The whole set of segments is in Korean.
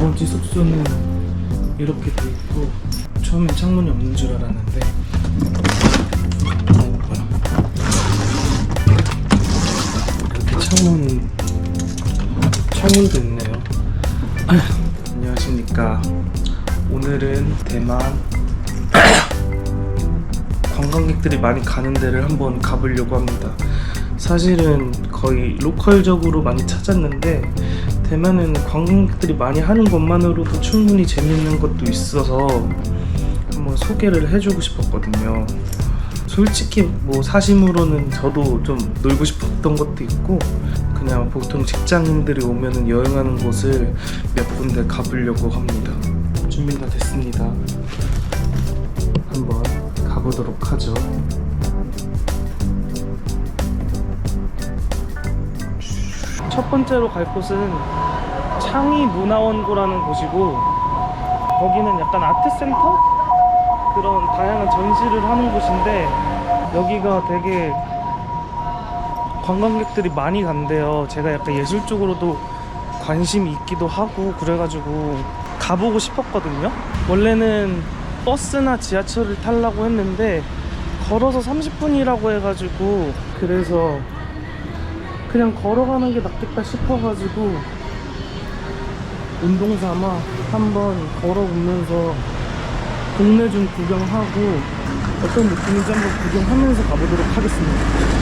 번째 숙소는 이렇게 돼 있고 처음엔 창문이 없는 줄 알았는데 이렇게 창문 창문도 있네요. 안녕하십니까. 오늘은 대만 관광객들이 많이 가는 데를 한번 가보려고 합니다. 사실은 거의 로컬적으로 많이 찾았는데 대만은 관광객들이 많이 하는 것만으로도 충분히 재밌는 것도 있어서 한번 소개를 해주고 싶었거든요. 솔직히 뭐 사심으로는 저도 좀 놀고 싶었던 것도 있고 그냥 보통 직장인들이 오면은 여행하는 곳을 몇 군데 가보려고 합니다. 준비 다 됐습니다. 한번 가보도록 하죠. 첫 번째로 갈 곳은 창의 문화원고라는 곳이고 거기는 약간 아트센터 그런 다양한 전시를 하는 곳인데 여기가 되게 관광객들이 많이 간대요. 제가 약간 예술 쪽으로도 관심이 있기도 하고 그래가지고 가보고 싶었거든요. 원래는 버스나 지하철을 타려고 했는데 걸어서 30분이라고 해가지고 그래서 그냥 걸어가는 게 낫겠다 싶어가지고 운동 삼아 한번 걸어보면서 동네 좀 구경하고 어떤 느낌인지 한번 구경하면서 가보도록 하겠습니다.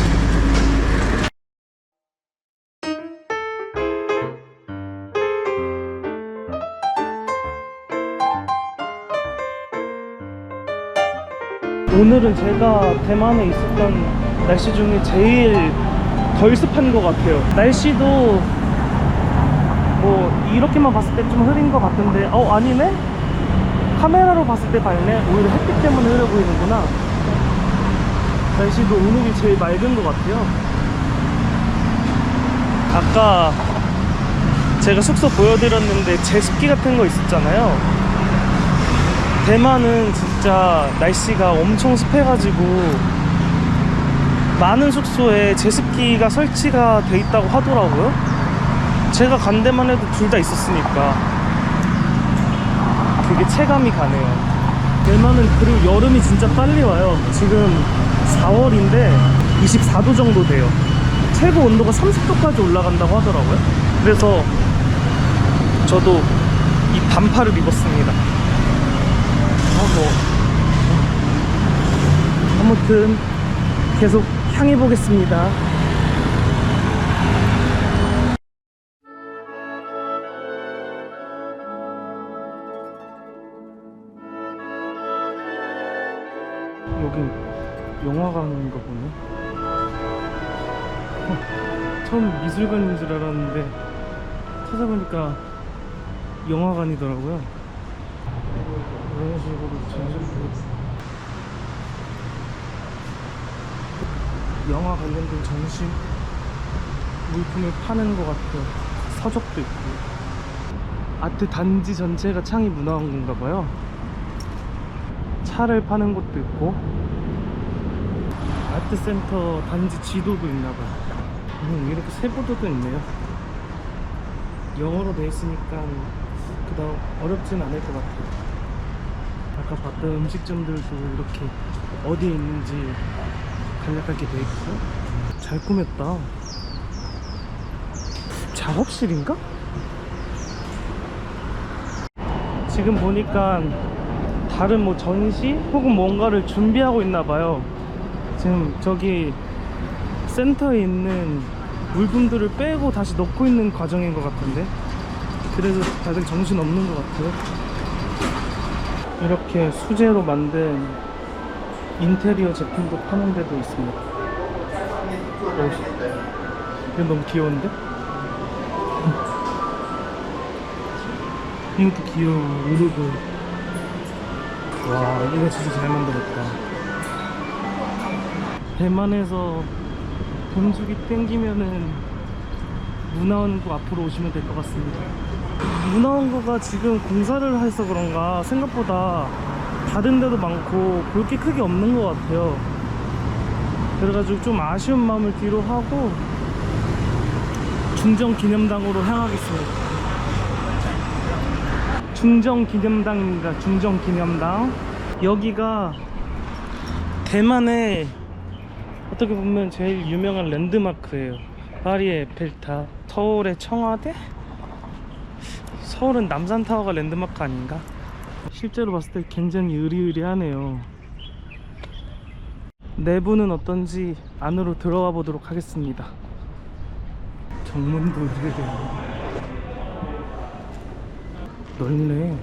오늘은 제가 대만에 있었던 날씨 중에 제일 덜 습한 것 같아요. 날씨도 뭐 이렇게만 봤을 때좀 흐린 것 같은데 어 아니네? 카메라로 봤을 때 밝네? 오히려 햇빛 때문에 흐려 보이는구나. 날씨도 오늘이 제일 맑은 것 같아요. 아까 제가 숙소 보여드렸는데 제습기 같은 거 있었잖아요. 대만은 진짜 날씨가 엄청 습해가지고 많은 숙소에 제습기가 설치가 돼 있다고 하더라고요. 제가 간 데만 해도 둘 다 있었으니까 그게 체감이 가네요. 대만은 그리고 여름이 진짜 빨리 와요. 지금 4월인데 24도 정도 돼요. 최고 온도가 30도까지 올라간다고 하더라고요. 그래서 저도 이 반팔을 입었습니다. 하고 아무튼 계속 향해 보겠습니다. 여긴 영화관인가 보네. 어, 처음 미술관인 줄 알았는데 찾아보니까 영화관이더라고요. 이런 식으로 전시도 영화 관련된 전시 물품을 파는 것 같아요. 서적도 있고 아트 단지 전체가 창의 문화원인가 봐요. 차를 파는 곳도 있고 아트센터 단지 지도도 있나 봐요. 음, 이렇게 세부도도 있네요. 영어로 돼 있으니까 그다음 어렵진 않을 것 같아요. 아까 봤던 음식점들도 이렇게 어디에 있는지 간략하게 돼 있고 잘 꾸몄다. 작업실인가? 지금 보니까 다른 뭐 전시 혹은 뭔가를 준비하고 있나 봐요. 지금 저기 센터에 있는 물품들을 빼고 다시 넣고 있는 과정인 것 같은데 그래서 다들 정신 없는 것 같아요. 이렇게 수제로 만든 인테리어 제품도 파는 데도 있습니다. 오, 이거 너무 귀여운데? 이것도 귀여워, 우르고. 와, 이거 진짜 잘 만들었다. 대만에서 돈 주기 땡기면은 문화원고 앞으로 오시면 될 것 같습니다. 문화원고가 지금 공사를 해서 그런가 생각보다 다른 데도 많고 볼 게 크게 없는 것 같아요. 그래가지고 좀 아쉬운 마음을 뒤로 하고 중정 기념당으로 향하겠습니다. 중정 기념당입니다. 중정 기념당. 여기가 대만의 어떻게 보면 제일 유명한 랜드마크예요. 파리의 에펠탑, 서울의 청와대? 서울은 남산타워가 랜드마크 아닌가? 실제로 봤을 때 굉장히 의리의리하네요. 내부는 어떤지 안으로 들어가 보도록 하겠습니다. 정문도 의리의리하네. 넓네.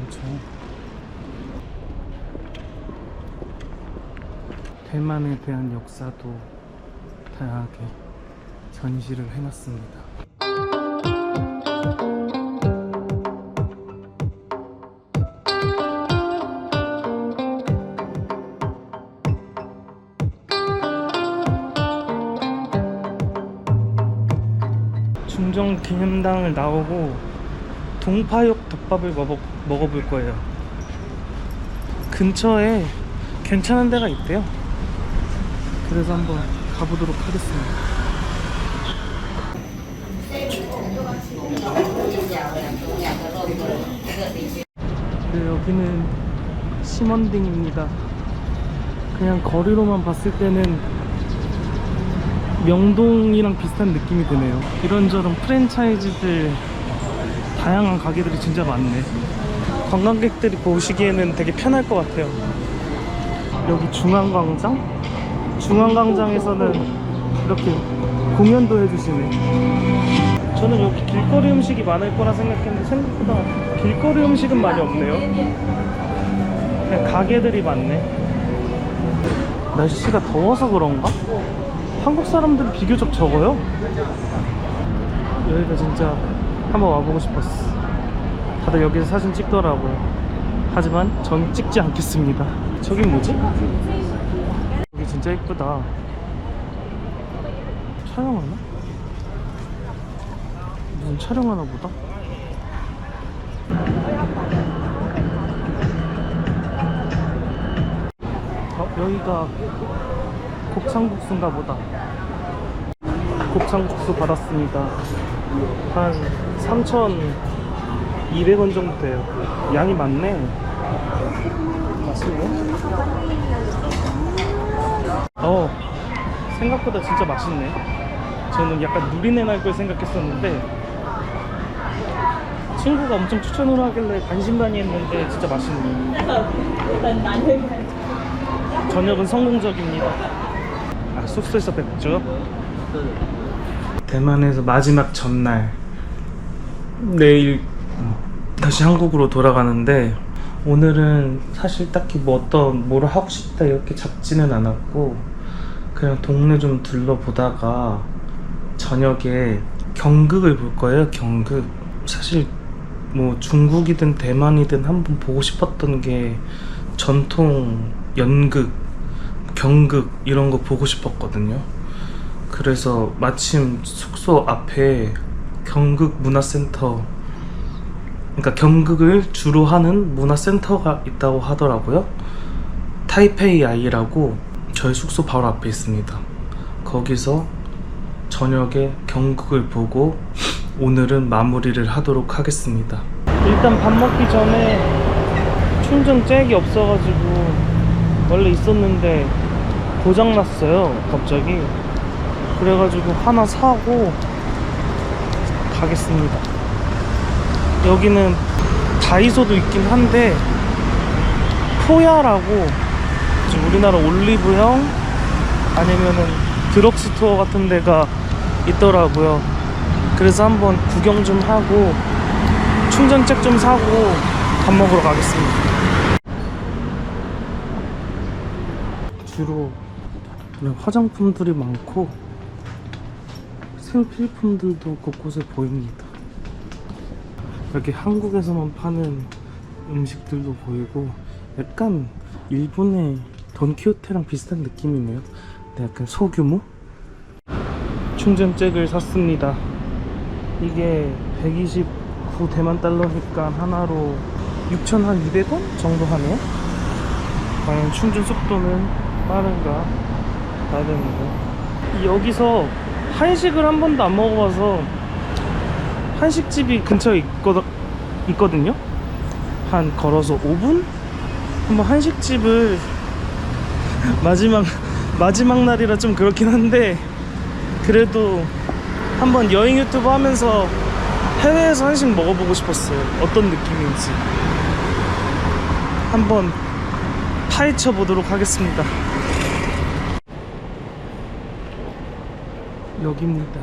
엄청. 대만에 대한 역사도 다양하게 전시를 해놨습니다. 중정 기념당을 나오고 동파육 덮밥을 먹어, 먹어볼 거예요. 근처에 괜찮은 데가 있대요. 그래서 한번 가보도록 하겠습니다. 네, 여기는 심원딩입니다. 그냥 거리로만 봤을 때는 명동이랑 비슷한 느낌이 드네요. 이런저런 프랜차이즈들 다양한 가게들이 진짜 많네. 관광객들이 보시기에는 되게 편할 것 같아요. 여기 중앙광장? 중앙광장에서는 이렇게 공연도 해주시네. 저는 여기 길거리 음식이 많을 거라 생각했는데 생각보다 길거리 음식은 많이 없네요. 그냥 가게들이 많네. 날씨가 더워서 그런가? 한국 사람들은 비교적 적어요. 여기가 진짜 한번 와보고 싶었어. 다들 여기서 사진 찍더라고요. 하지만 전 찍지 않겠습니다. 저긴 뭐지? 진짜 이쁘다. 촬영하나? 무슨 촬영하나 보다? 어, 여기가 곱창국수인가 보다. 곱창국수 받았습니다. 한 3,200원 정도 돼요. 양이 많네. 맛있네. 어, 생각보다 진짜 맛있네. 저는 약간 누리내 날걸 생각했었는데, 친구가 엄청 추천을 하길래 반신반의 했는데 진짜 맛있네. 저녁은 성공적입니다. 아, 숙소에서 뵙죠. 대만에서 마지막 전날 내일 다시 한국으로 돌아가는데 오늘은 사실 딱히 뭐 어떤 뭐를 하고 싶다 이렇게 잡지는 않았고 그냥 동네 좀 둘러보다가 저녁에 경극을 볼 거예요 경극 사실 뭐 중국이든 대만이든 한번 보고 싶었던 게 전통 연극 경극 이런 거 보고 싶었거든요. 그래서 마침 숙소 앞에 경극 문화센터 그러니까 경극을 주로 하는 문화센터가 있다고 하더라고요. 타이페이 아이라고 저희 숙소 바로 앞에 있습니다. 거기서 저녁에 경극을 보고 오늘은 마무리를 하도록 하겠습니다. 일단 밥 먹기 전에 충전 잭이 없어가지고 원래 있었는데 고장 났어요 갑자기 그래가지고 하나 사고 가겠습니다 여기는 다이소도 있긴 한데 포야라고 우리나라 올리브영 아니면은 드럭스토어 같은 데가 있더라고요 그래서 한번 구경 좀 하고 충전잭 좀 사고 밥 먹으러 가겠습니다 주로 화장품들이 많고 생필품들도 곳곳에 보입니다. 여기 한국에서만 파는 음식들도 보이고 약간 일본의 돈키호테랑 비슷한 느낌이네요. 근데 약간 소규모? 충전잭을 샀습니다. 이게 129 대만 달러니까 하나로 6,200원 정도 하네요. 과연 충전 속도는 빠른가 봐야 되는데 여기서 한식을 한 번도 안 먹어봐서 한식집이 근처에 있거든 있거든요. 한 걸어서 5분? 한번 한식집을 마지막 마지막 날이라 좀 그렇긴 한데 그래도 한번 여행 유튜브 하면서 해외에서 한식 먹어보고 싶었어요. 어떤 느낌인지 한번 파헤쳐 보도록 하겠습니다. 여기입니다.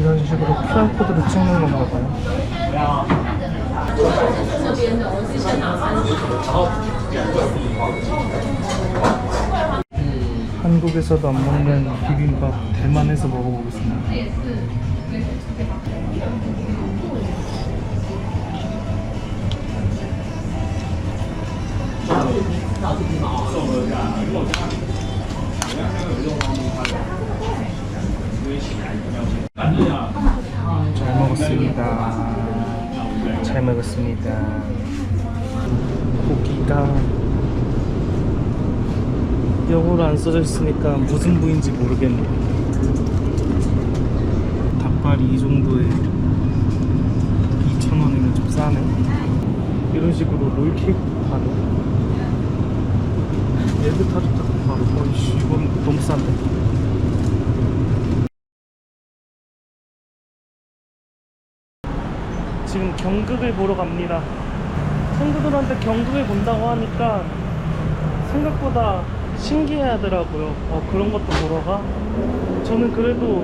이런 식으로 QR코드를 찍는 건가 봐요. 한국에서도 안 먹는 비빔밥 대만에서 먹어보겠습니다. 잘 먹었습니다. 잘 먹었습니다. 고기가 영어로 안 써져 있으니까 무슨 부인지 모르겠네. 닭발이 이 정도에 2,000원이면 좀 싸네. 이런 식으로 롤케이크 파는. 에그 타르트도 파고. 어이씨, 이건 너무 싼데. 지금 경극을 보러 갑니다. 친구들한테 경극을 본다고 하니까 생각보다 신기해 하더라고요. 어, 그런 것도 보러 가? 저는 그래도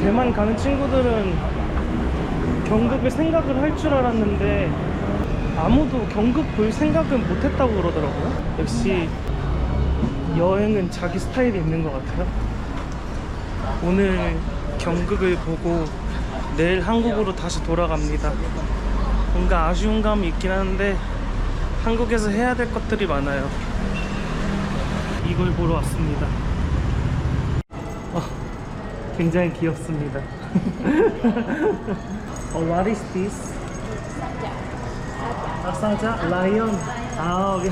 대만 가는 친구들은 경극을 생각을 할 줄 알았는데 아무도 경극 볼 생각은 못 했다고 그러더라고요. 역시 여행은 자기 스타일이 있는 것 같아요. 오늘 경극을 보고 내일 한국으로 다시 돌아갑니다. 뭔가 아쉬운 감이 있긴 한데 한국에서 해야 될 것들이 많아요. 이걸 보러 왔습니다. 어, 굉장히 귀엽습니다. 어, what is this? 아, 사자? 라이언? 아.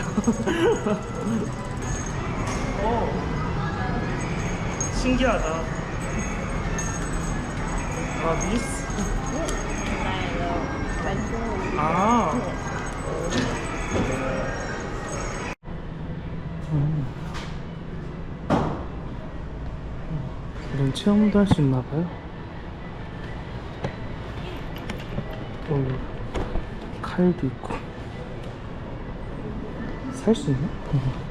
어, 신기하다. 아, this? 아. 음. 이런 체험도 할 수 있나 봐요. 어, 칼도 있고. 살 수 있나? 어.